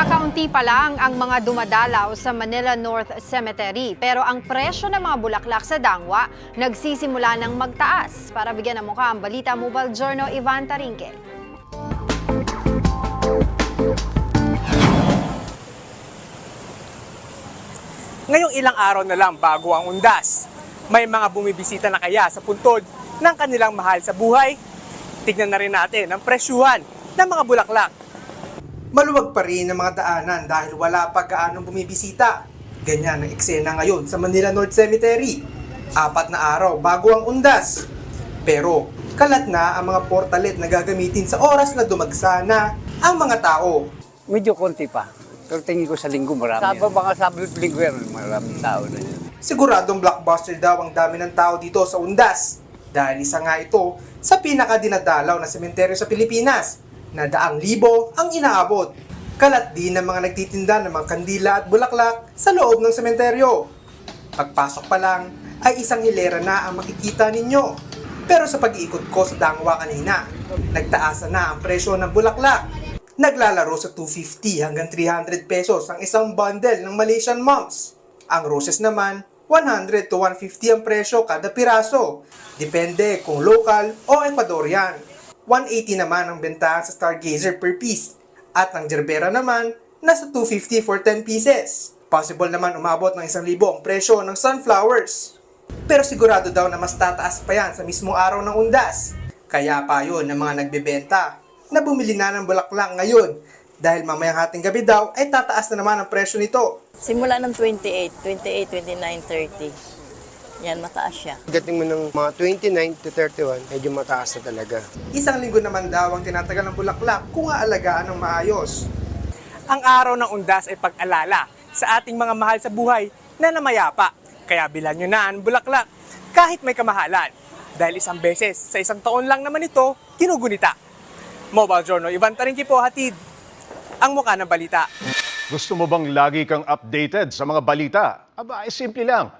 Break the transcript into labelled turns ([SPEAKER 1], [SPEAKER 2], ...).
[SPEAKER 1] Kakaunti pa lang ang mga dumadalaw sa Manila North Cemetery pero ang presyo ng mga bulaklak sa Dangwa nagsisimula ng magtaas. Para bigyan ng mukha ang balita Mobile Journal Ivan Tarinque.
[SPEAKER 2] Ngayong ilang araw na lang bago ang undas, may mga bumibisita na kaya sa puntod ng kanilang mahal sa buhay? Tignan na rin natin ang presyuhan ng mga bulaklak.
[SPEAKER 3] Maluwag pa rin ang mga daanan dahil wala pa gaanong bumibisita. Ganyan ang eksena ngayon sa Manila North Cemetery. Apat na araw bago ang undas. Pero kalat na ang mga portalet na gagamitin sa oras na dumagsa na ang mga tao.
[SPEAKER 4] Medyo konti pa. Pero tingin ko sa linggo marami. Sa mga sabi linggo yan, maraming tao na yun.
[SPEAKER 3] Siguradong blockbuster daw ang dami ng tao dito sa undas. Dahil isa nga ito sa pinakadinadalaw na sementeryo sa Pilipinas na daang libo ang inaabot. Kalat din ng mga nagtitinda ng mga kandila at bulaklak sa loob ng sementeryo. Pagpasok pa lang ay isang hilera na ang makikita ninyo. Pero sa pag-iikot ko sa Dangwa kanina, nagtaasa na ang presyo ng bulaklak. Naglalaro sa 250 hanggang 300 pesos ang isang bundle ng Malaysian monks. Ang roses naman, 100 to 150 ang presyo kada piraso. Depende kung local o Ecuadorian. 180 naman ang bentahan sa Stargazer per piece. At ang Gerbera naman, nasa 250 for 10 pieces. Possible naman umabot ng 1,000 ang presyo ng sunflowers. Pero sigurado daw na mas tataas pa yan sa mismong araw ng undas. Kaya pa yun ng mga nagbebenta na bumili na ng bulaklak ngayon dahil mamayang hating gabi daw ay tataas na naman ang presyo nito.
[SPEAKER 5] Simula ng 28, 28, 29, 30. Yan, mataas siya.
[SPEAKER 6] Dating mo ng mga 29 to 31, medyo mataas na talaga.
[SPEAKER 3] Isang linggo naman daw ang tinatagal ng bulaklak kung aalagaan ng maayos.
[SPEAKER 2] Ang araw ng undas ay pag-alala sa ating mga mahal sa buhay na namayapa. Kaya bilan nyo na ang bulaklak kahit may kamahalan. Dahil isang beses sa isang taon lang naman ito, kinugunita. Mobile Journal, Ivan Tarinki po hatid ang mukha ng balita.
[SPEAKER 7] Gusto mo bang lagi kang updated sa mga balita? Aba, ay simple lang.